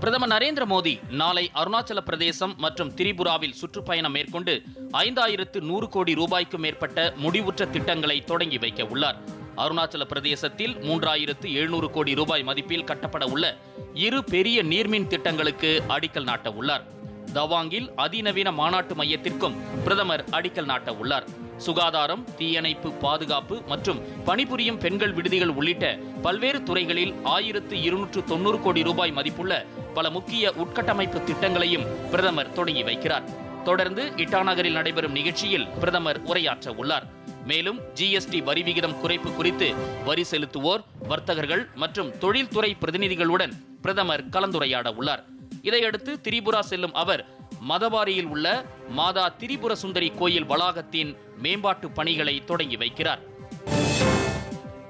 பிரதமர் நரேந்திர மோடி நாளை அருணாச்சல பிரதேசம் மற்றும் திரிபுராவில் சுற்றுப்பயணம் மேற்கொண்டு ஐந்தாயிரத்து நூறு கோடி ரூபாய்க்கும் மேற்பட்ட முடிவுற்ற திட்டங்களை தொடங்கி வைக்க உள்ளார். அருணாச்சல பிரதேசத்தில் மூன்றாயிரத்து எழுநூறு கோடி ரூபாய் மதிப்பில் கட்டப்பட உள்ள இரு பெரிய நீர்மின் திட்டங்களுக்கு அடிக்கல் நாட்ட உள்ளார். தவாங்கில் அதிநவீன மாநாட்டு மையத்திற்கும் பிரதமர் அடிக்கல் நாட்ட உள்ளார். சுகாதாரம் தீயணைப்பு பாதுகாப்பு மற்றும் பணிபுரியும் பெண்கள் விடுதிகள் உள்ளிட்ட பல்வேறு துறைகளில் ஆயிரத்து இருநூற்று தொன்னூறு கோடி ரூபாய் மதிப்புள்ள பல முக்கிய உட்கட்டமைப்பு திட்டங்களையும் பிரதமர் தொடங்கி வைக்கிறார். தொடர்ந்து இட்டாநகரில் நடைபெறும் நிகழ்ச்சியில் பிரதமர் உரையாற்ற உள்ளார். மேலும் ஜிஎஸ்டி வரி விகிதம் குறைப்பு குறித்து வரி செலுத்துவோர் வர்த்தகர்கள் மற்றும் தொழில்துறை பிரதிநிதிகளுடன் பிரதமர் கலந்துரையாட உள்ளார். இதையடுத்து திரிபுரா செல்லும் அவர் மதவாரியில் உள்ள மாதா திரிபுர சுந்தரி கோயில் வளாகத்தின் மேம்பாட்டு பணிகளை தொடங்கி வைக்கிறார்.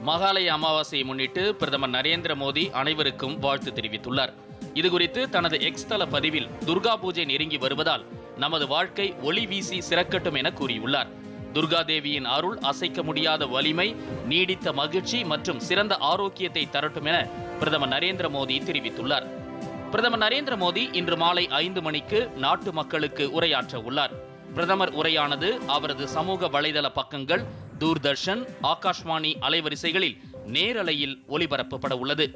மகாலய அமாவாசையை முன்னிட்டு பிரதமர் நரேந்திர மோடி அனைவருக்கும் வாழ்த்து தெரிவித்துள்ளார். இதுகுறித்து தனது எக்ஸ் தள பதிவில் துர்கா பூஜை நெருங்கி வருவதால் நமது வாழ்க்கை ஒளி வீசி சிறக்கட்டும் என கூறியுள்ளார். துர்கா தேவியின் அருள் அசைக்க முடியாத வலிமை நீடித்த மகிழ்ச்சி மற்றும் சிறந்த ஆரோக்கியத்தை தரட்டும் என பிரதமர் நரேந்திர மோடி தெரிவித்துள்ளார். பிரதமர் நரேந்திர மோடி இன்று மாலை ஐந்து மணிக்கு நாட்டு மக்களுக்கு உரையாற்ற உள்ளார். பிரதமர் உரையானது அவரது சமூக வலைதள பக்கங்கள் தூர்தர்ஷன் ஆகாஷ்வாணி அலைவரிசைகளில் நேரலையில் ஒளிபரப்பப்பட உள்ளது.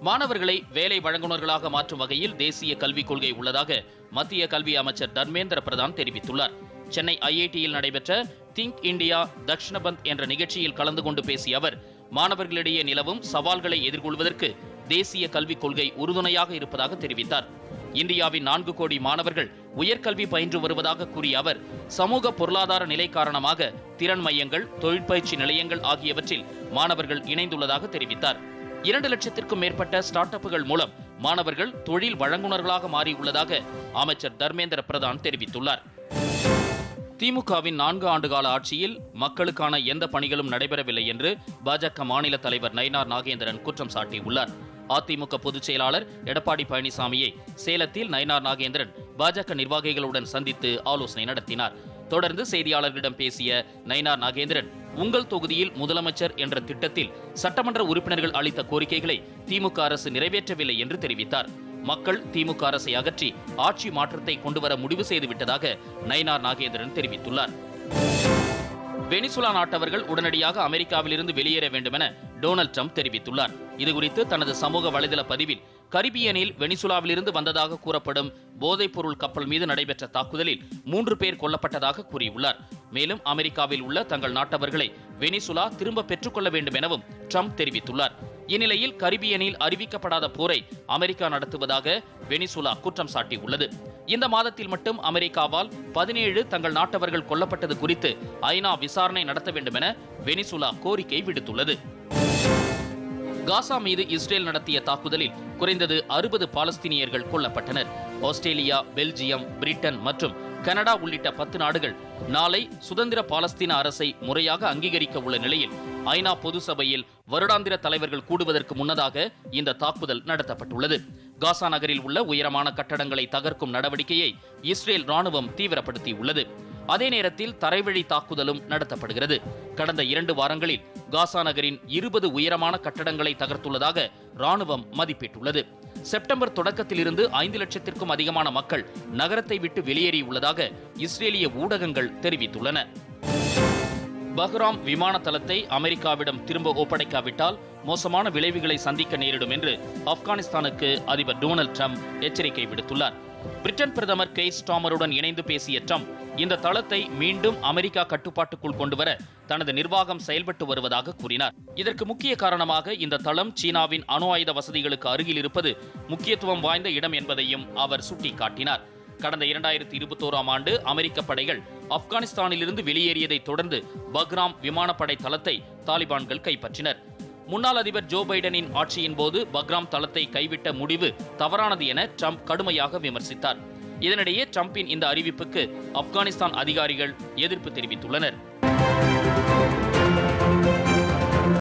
மாணவர்களை வேலை வழங்குனர்களாக மாற்றும் வகையில் தேசிய கல்விக் கொள்கை உள்ளதாக மத்திய கல்வி அமைச்சர் தர்மேந்திர பிரதான் தெரிவித்துள்ளார். சென்னை ஐஐடியில் நடைபெற்ற திங்க் இந்தியா தக்ஷணபந்த் என்ற நிகழ்ச்சியில் கலந்து கொண்டு பேசிய அவர் மாணவர்களிடையே நிலவும் சவால்களை எதிர்கொள்வதற்கு தேசிய கல்விக் கொள்கை உறுதுணையாக இருப்பதாக தெரிவித்தார். இந்தியாவின் நான்கு கோடி மாணவர்கள் உயர்கல்வி பயின்று வருவதாக கூறிய அவர் சமூக பொருளாதார நிலை காரணமாக திறன் மையங்கள் தொழிற்பயிற்சி நிலையங்கள் ஆகியவற்றில் மாணவர்கள் இணைந்துள்ளதாக தெரிவித்தார். இரண்டு லட்சத்திற்கும் மேற்பட்ட ஸ்டார்ட் அப்புகள் மூலம் மாணவர்கள் தொழில் வழங்குனர்களாக மாறியுள்ளதாக அமைச்சர் தர்மேந்திர பிரதான் தெரிவித்துள்ளார். திமுகவின் நான்கு ஆண்டுகால ஆட்சியில் மக்களுக்கான எந்த பணிகளும் நடைபெறவில்லை என்று பாஜக மாநில தலைவர் நயினார் நாகேந்திரன் குற்றம் சாட்டியுள்ளார். அதிமுக பொதுச் செயலாளர் எடப்பாடி பழனிசாமியை சேலத்தில் நயனார் நாகேந்திரன் பாஜக நிர்வாகிகளுடன் சந்தித்து ஆலோசனை நடத்தினார். தொடர்ந்து செய்தியாளர்களிடம் பேசிய நயனார் நாகேந்திரன் உங்கள் தொகுதியில் முதலமைச்சர் என்ற திட்டத்தில் சட்டமன்ற உறுப்பினர்கள் அளித்த கோரிக்கைகளை திமுக அரசு நிறைவேற்றவில்லை என்று தெரிவித்தார். மக்கள் திமுக அரசை அகற்றி ஆட்சி மாற்றத்தை கொண்டுவர முடிவு செய்துவிட்டதாக நயனார் நாகேந்திரன் தெரிவித்துள்ளார். வெனிசுலா நாட்டவர்கள் உடனடியாக அமெரிக்காவிலிருந்து வெளியேற வேண்டும் என டொனால்ட் ட்ரம்ப் தெரிவித்துள்ளார். இதுகுறித்து தனது சமூக வலைதள பதிவில் கரிபியனில் வெனிசுலாவிலிருந்து வந்ததாக கூறப்படும் போதைப்பொருள் கப்பல் மீது நடைபெற்ற தாக்குதலில் மூன்று பேர் கொல்லப்பட்டதாக கூறியுள்ளார். மேலும் அமெரிக்காவில் உள்ள தங்கள் நாட்டவர்களை வெனிசுலா திரும்ப பெற்றுக்கொள்ள வேண்டும் எனவும் ட்ரம்ப் தெரிவித்துள்ளார். இந்நிலையில் கரிபியனில் அறிவிக்கப்படாத போரை அமெரிக்கா நடத்துவதாக வெனிசுலா குற்றம் சாட்டியுள்ளது. இந்த மாதத்தில் மட்டும் அமெரிக்காவால் பதினேழு தங்கள் நாட்டவர்கள் கொல்லப்பட்டது குறித்து ஐநா விசாரணை நடத்த வேண்டும் என வெனிசுலா கோரிக்கை விடுத்துள்ளது. காசா மீது இஸ்ரேல் நடத்திய தாக்குதலில் குறைந்தது அறுபது பாலஸ்தீனியர்கள் கொல்லப்பட்டனர். ஆஸ்திரேலியா பெல்ஜியம் பிரிட்டன் மற்றும் கனடா உள்ளிட்ட பத்து நாடுகள் நாளை சுதந்திர பாலஸ்தீன அரசை முறையாக அங்கீகரிக்க உள்ள நிலையில் ஐநா பொது சபையில் வருடாந்திர தலைவர்கள் கூடுவதற்கு முன்னதாக இந்த தாக்குதல் நடத்தப்பட்டுள்ளது. காசா நகரில் உள்ள உயரமான கட்டடங்களை தகர்க்கும் நடவடிக்கையை இஸ்ரேல் ராணுவம் தீவிரப்படுத்தியுள்ளது. அதே நேரத்தில் தரைவழி தாக்குதலும் நடத்தப்படுகிறது. கடந்த இரண்டு வாரங்களில் காசா நகரின் இருபது உயரமான கட்டடங்களை தகர்த்துள்ளதாக ராணுவம் மதிப்பிட்டுள்ளது. செப்டம்பர் தொடக்கத்திலிருந்து ஐந்து லட்சத்திற்கும் அதிகமான மக்கள் நகரத்தை விட்டு வெளியேறியுள்ளதாக இஸ்ரேலிய ஊடகங்கள் தெரிவித்துள்ளன. பஹ்ராம் விமான தளத்தை அமெரிக்காவிடம் திரும்ப ஒப்படைக்காவிட்டால் மோசமான விளைவுகளை சந்திக்க நேரிடும் என்று ஆப்கானிஸ்தானுக்கு அதிபர் டொனால்டு ட்ரம்ப் எச்சரிக்கை விடுத்துள்ளார். பிரிட்டன் பிரதமர் கெய்ஸ் டாமருடன் இணைந்து பேசிய ட்ரம்ப் இந்த தளத்தை மீண்டும் அமெரிக்கா கட்டுப்பாட்டுக்குள் கொண்டுவர தனது நிர்வாகம் செயல்பட்டு வருவதாக கூறினார். இதற்கு முக்கிய காரணமாக இந்த தளம் சீனாவின் அணு ஆயுத வசதிகளுக்கு அருகில் இருப்பது முக்கியத்துவம் வாய்ந்த இடம் என்பதையும் அவர் சுட்டிக்காட்டினார். கடந்த இரண்டாயிரத்தி இருபத்தோராம் ஆண்டு அமெரிக்க படைகள் ஆப்கானிஸ்தானிலிருந்து வெளியேறியதை தொடர்ந்து பக்ராம் விமானப்படை தளத்தை தாலிபான்கள் கைப்பற்றினர். முன்னாள் அதிபர் ஜோ பைடனின் ஆட்சியின் போது பக்ராம் தளத்தை கைவிட்ட முடிவு தவறானது என ட்ரம்ப் கடுமையாக விமர்சித்தார். இதனிடையே ட்ரம்பின் இந்த அறிவிப்புக்கு ஆப்கானிஸ்தான் அதிகாரிகள் எதிர்ப்பு தெரிவித்துள்ளனர்.